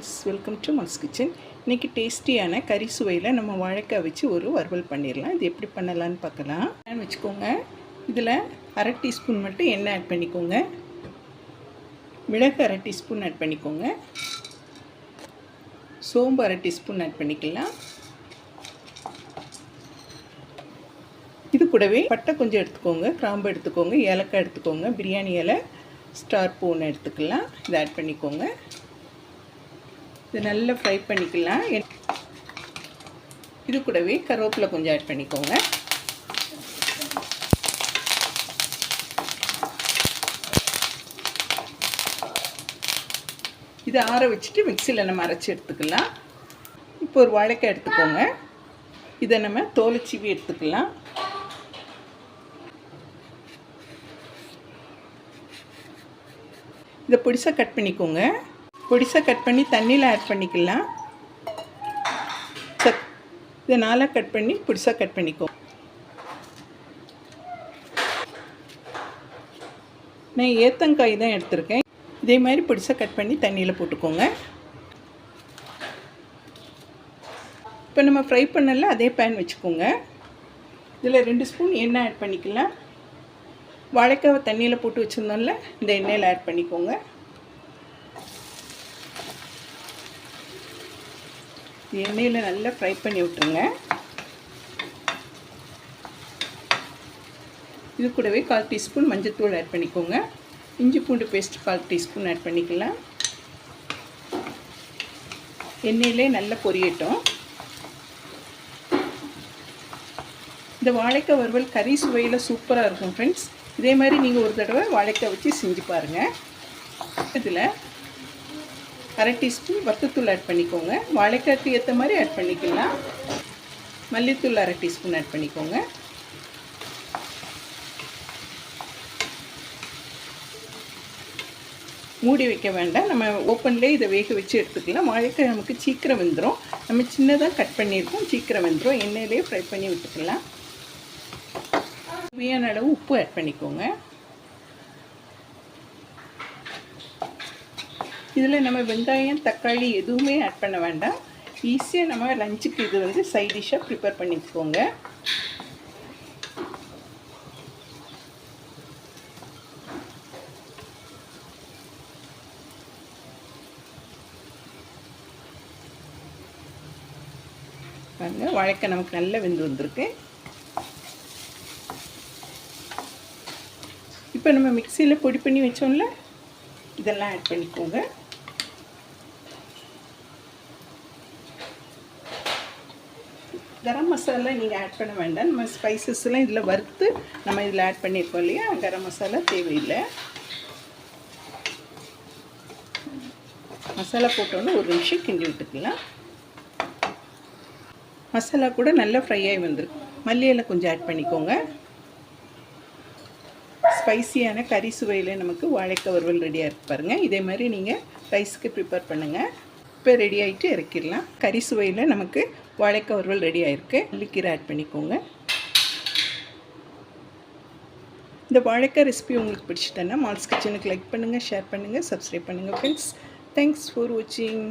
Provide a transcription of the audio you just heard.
Friends welcome to Mals kitchen இன்றைக்கி டேஸ்டியான கறி சுவையில் நம்ம வாழைக்காய் வச்சு ஒரு வறுவல் பண்ணிடலாம். இது எப்படி பண்ணலான்னு பார்க்கலாம். வச்சுக்கோங்க. இதில் அரை டீஸ்பூன் மட்டும் எண்ணெய் ஆட் பண்ணிக்கோங்க. மிளகு அரை டீஸ்பூன் ஆட் பண்ணிக்கோங்க. சோம்பு அரை டீஸ்பூன் ஆட் பண்ணிக்கலாம். இது கூடவே பட்டை கொஞ்சம் எடுத்துக்கோங்க. கிராம்பு எடுத்துக்கோங்க. ஏலக்காய் எடுத்துக்கோங்க. பிரியாணி இலை ஸ்டார் பூ ஒன்று எடுத்துக்கலாம். இதை ஆட் பண்ணிக்கோங்க. இது நல்லா ஃப்ரை பண்ணிக்கலாம். இது கூடவே கருவேப்பிலை கொஞ்சம் ஆட் பண்ணிக்கோங்க. இதை ஆற வச்சுட்டு மிக்சியில் நம்ம அரைச்சி எடுத்துக்கலாம். இப்போ ஒரு வாழைக்காய் எடுத்துக்கோங்க. இதை நம்ம தோலை சீவி எடுத்துக்கலாம். இதை பொடிசாக கட் பண்ணிக்கோங்க. பொடிசை கட் பண்ணி தண்ணியில் ஆட் பண்ணிக்கலாம். சத் இதை நாளாக கட் பண்ணி பொடிசாக கட் பண்ணிக்கோ. நான் ஏத்தங்காய் தான் எடுத்திருக்கேன். இதே மாதிரி பொடிசாக கட் பண்ணி தண்ணியில் போட்டுக்கோங்க. இப்போ நம்ம ஃப்ரை பண்ணல அதே பேன் வச்சுக்கோங்க. இதில் ரெண்டு ஸ்பூன் எண்ணெய் ஆட் பண்ணிக்கலாம். வாழைக்காவை தண்ணியில் போட்டு வச்சுருந்தோம்ல இந்த எண்ணெயில் ஆட் பண்ணிக்கோங்க. எண்ணெயில் நல்லா ஃப்ரை பண்ணி விட்டுருங்க. இது கூடவே கால் டீஸ்பூன் மஞ்சத்தூள் ஆட் பண்ணிக்கோங்க. இஞ்சி பூண்டு பேஸ்ட் கால் டீஸ்பூன் ஆட் பண்ணிக்கலாம். எண்ணெயிலே நல்லா பொரியட்டும். இந்த வாழைக்காய் வறுவல் கறி சுவையில் சூப்பராக இருக்கும் ஃப்ரெண்ட்ஸ் இதே மாதிரி நீங்கள் ஒரு தடவை வாழைக்காய் வச்சு செஞ்சு பாருங்கள் இதில் அரை டீஸ்பூன் வத்தத்தூள் ஆட் பண்ணிக்கோங்க. வாழைக்காய்க்கு ஏற்ற மாதிரி ஆட் பண்ணிக்கலாம். மல்லித்தூள் அரை டீஸ்பூன் ஆட் பண்ணிக்கோங்க. மூடி வைக்க வேண்டாம். நம்ம ஓப்பன்லேயே இதை வேக வச்சு எடுத்துக்கலாம். வாழைக்காய் நமக்கு சீக்கிரம் வெந்துடும் நம்ம சின்னதாக கட் பண்ணியிருக்கோம். சீக்கிரம் வெந்துடும் எண்ணெயிலே ஃப்ரை பண்ணி விட்டுக்கலாம். தேவையான அளவு உப்பு ஆட் பண்ணிக்கோங்க. இதில் நம்ம வெங்காயம் தக்காளி எதுவுமே ஆட் பண்ண வேண்டாம். ஈஸியாக நம்ம லஞ்சுக்கு இது வந்து சைட் டிஷ்ஷாக ப்ரிப்பேர் பண்ணிக்கோங்க. பாருங்கள் வாழைக்காய் நமக்கு நல்லா வெந்து வந்திருக்கு. இப்போ நம்ம மிக்சியில் பொடி பண்ணி வச்சோம்ல இதெல்லாம் ஆட் பண்ணிக்கோங்க. கரம் மசாலா நீங்கள் ஆட் பண்ண வேண்டாம். நம்ம ஸ்பைசஸ்லாம் இதில் வறுத்து நம்ம இதில் ஆட் பண்ணியிருக்கோம் இல்லையா? கரம் மசாலா தேவையில்லை. மசாலா போட்டோன்னே ஒரு நிமிஷம் கிண்டி விட்டுக்கலாம். மசாலா கூட நல்லா ஃப்ரை ஆகி வந்துருக்கு மல்லியில் கொஞ்சம் ஆட் பண்ணிக்கோங்க. ஸ்பைசியான கறி சுவையில் நமக்கு வாழைக்காய் வறுவல் ரெடியாக இருக்கு பாருங்கள் இதே மாதிரி நீங்கள் ரைஸ்க்கு ப்ரிப்பேர் பண்ணுங்கள் இப்போ ரெடி ஆகிட்டு இறக்கிடலாம். கறி சுவையில் நமக்கு வாழைக்காய் வறுவல் ரெடி ஆகிருக்கு மல்லிக்கீரை ஆட் பண்ணிக்கோங்க. இந்த வாழைக்காய் ரெசிபி உங்களுக்கு பிடிச்சிட்டேன்னா மால்ஸ் கிச்சனுக்கு லைக் பண்ணுங்கள் ஷேர் பண்ணுங்கள் சப்ஸ்கிரைப் பண்ணுங்கள் ஃப்ரெண்ட்ஸ் தேங்க்ஸ் ஃபார் வாட்சிங்